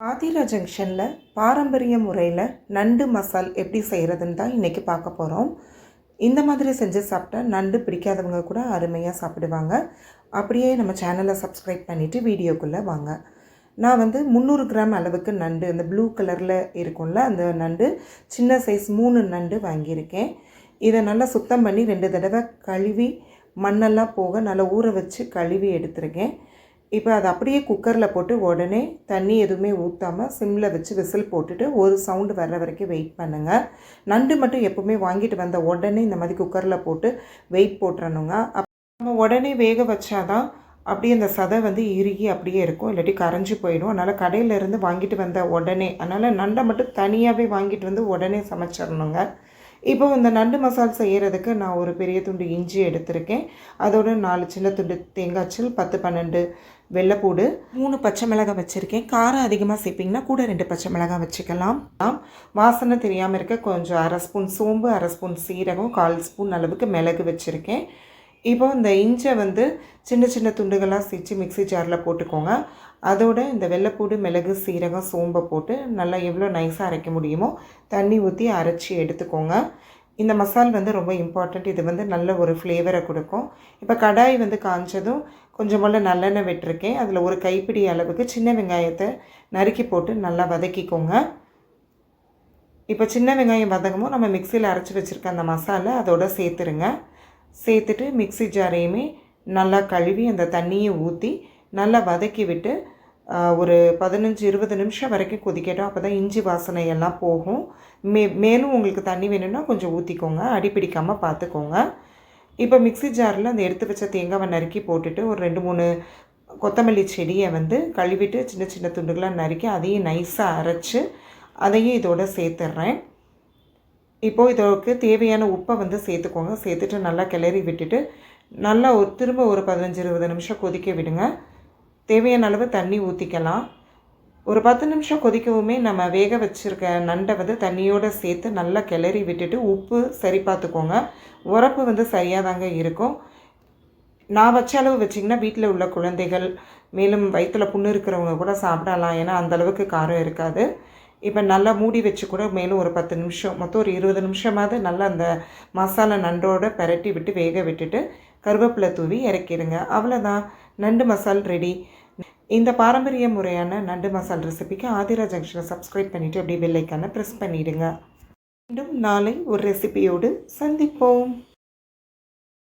ஆதிரா ஜங்ஷனில் பாரம்பரிய முறையில் நண்டு மசால் எப்படி செய்கிறதுன்னு தான் இன்றைக்கி பார்க்க போகிறோம் இந்த மாதிரி செஞ்சு சாப்பிட்டா நண்டு பிடிக்காதவங்க கூட அருமையாக சாப்பிடுவாங்க. அப்படியே நம்ம சேனலை சப்ஸ்கிரைப் பண்ணிவிட்டு வீடியோக்குள்ளே வாங்க. நான் வந்து முந்நூறு கிராம் அளவுக்கு நண்டு அந்த ப்ளூ கலரில் இருக்கும்ல அந்த நண்டு சின்ன சைஸ் மூணு நண்டு வாங்கியிருக்கேன். இதை நல்லா சுத்தம் பண்ணி ரெண்டு தடவை கழுவி மண்ணெல்லாம் போக நல்லா ஊற வச்சு கழுவி எடுத்திருக்கேன். இப்போ அதை அப்படியே குக்கரில் போட்டு உடனே தண்ணி எதுவுமே ஊற்றாமல் சிம்மில் வச்சு விசில் போட்டுட்டு ஒரு சவுண்டு வர்ற வரைக்கும் வெயிட் பண்ணுங்கள் நண்டு மட்டும் எப்போவுமே வாங்கிட்டு வந்த உடனே இந்த மாதிரி குக்கரில் போட்டு வெயிட் போட்டுறணுங்க. அப்ப நம்ம உடனே வேக வச்சாதான் அப்படியே அந்த சதை வந்து இறுகி அப்படியே இருக்கும். இல்லாட்டி கரைஞ்சி போயிடும். அதனால் கடையிலேருந்து வாங்கிட்டு வந்த உடனே அதனால் நண்டை மட்டும் தனியாகவே வாங்கிட்டு வந்து உடனே சமைச்சிடணுங்க. இப்போ இந்த நண்டு மசால் செய்கிறதுக்கு நான் ஒரு பெரிய துண்டு இஞ்சி எடுத்திருக்கேன். அதோட நாலு சின்ன துண்டு தேங்காய்ச்சல் பத்து பன்னெண்டு வெள்ளைப்பூடு மூணு பச்சை மிளகாய் வச்சுருக்கேன். காரம் அதிகமாக சேர்ப்பிங்கன்னா கூட ரெண்டு பச்சை மிளகாய் வச்சுக்கலாம். வாசனை தெரியாமல் இருக்க கொஞ்சம் அரை ஸ்பூன் சோம்பு அரை ஸ்பூன் சீரகம் கால் ஸ்பூன் அளவுக்கு மிளகு வச்சுருக்கேன். இப்போ இந்த இஞ்சை வந்து சின்ன சின்ன துண்டுகளாக சிச்சு மிக்ஸி ஜாரில் போட்டுக்கோங்க. அதோட இந்த வெள்ளைப்பூடு மிளகு சீரகம் சோம்பை போட்டு நல்லா எவ்வளோ நைஸாக அரைக்க முடியுமோ தண்ணி ஊற்றி அரைச்சி எடுத்துக்கோங்க. இந்த மசால் வந்து ரொம்ப இம்பார்ட்டண்ட் இது வந்து நல்ல ஒரு ஃப்ளேவரை கொடுக்கும். இப்போ கடாய் வந்து காய்ஞ்சதும் கொஞ்சம் நல்லெண்ணெய் விட்டுருக்கேன். அதில் ஒரு கைப்பிடி அளவுக்கு சின்ன வெங்காயத்தை நறுக்கி போட்டு நல்லா வதக்கிக்கோங்க. இப்போ சின்ன வெங்காயம் வதங்கமோ நம்ம மிக்சியில் அரைச்சி வச்சுருக்க அந்த மசாலா அதோட சேர்த்துருங்க. சேர்த்துட்டு மிக்ஸி ஜாரையுமே நல்லா கழுவி அந்த தண்ணியை ஊற்றி நல்லா வதக்கி விட்டு ஒரு பதினஞ்சு இருபது நிமிஷம் வரைக்கும் கொதிக்கட்டும். அப்போ தான் இஞ்சி வாசனை எல்லாம் போகும். மே மேலும் உங்களுக்கு தண்ணி வேணும்னா கொஞ்சம் ஊற்றிக்கோங்க அடி பிடிக்காமல் பார்த்துக்கோங்க இப்போ மிக்ஸி ஜாரில் அந்த எடுத்து வச்ச தேங்காவை நறுக்கி போட்டுட்டு ஒரு ரெண்டு மூணு கொத்தமல்லி செடியை வந்து கழுவிட்டு சின்ன சின்ன துண்டுகளாக நறுக்கி அதையும் நைஸாக அரைச்சி அதையும் இதோட சேர்த்துட்றேன் இப்போது இதற்கு தேவையான உப்பை வந்து சேர்த்துக்கோங்க. சேர்த்துட்டு நல்லா கிளறி விட்டுட்டு நல்லா ஒரு திரும்ப ஒரு பதினஞ்சு இருபது நிமிஷம் கொதிக்க விடுங்க. தேவையான அளவு தண்ணி ஊற்றிக்கலாம் ஒரு பத்து நிமிஷம் கொதிக்கவுமே நம்ம வேக வச்சுருக்க நண்டை வந்து தண்ணியோடு சேர்த்து நல்லா கிளறி விட்டுட்டு உப்பு சரி பார்த்துக்கோங்க. உரப்பு வந்து சரியாக தாங்க இருக்கும். நான் வச்ச அளவு வச்சிங்கன்னா வீட்டில் உள்ள குழந்தைகள் மேலும் வயிற்றில் புண்ணு இருக்கிறவங்க கூட சாப்பிடலாம். ஏன்னா அந்தளவுக்கு காரம் இருக்காது. இப்போ நல்லா மூடி வச்சு கூட மேலும் ஒரு பத்து நிமிஷம் மொத்தம் ஒரு இருபது நிமிஷமாவது நல்லா அந்த மசாலா நண்டோட பெரட்டி விட்டு வேக விட்டுட்டு கருவேப்பிலை தூவி இறக்கிடுங்க. அவ்வளோதான் நண்டு மசால் ரெடி இந்த பாரம்பரிய முறையான நண்டு மசால் ரெசிபிக்கு ஆதிரா ஜங்ஷனை சப்ஸ்கிரைப் பண்ணிவிட்டு அப்படியே பெல்லைக்கான ப்ரெஸ் பண்ணிவிடுங்க மீண்டும் நாளை ஒரு ரெசிபியோடு சந்திப்போம்.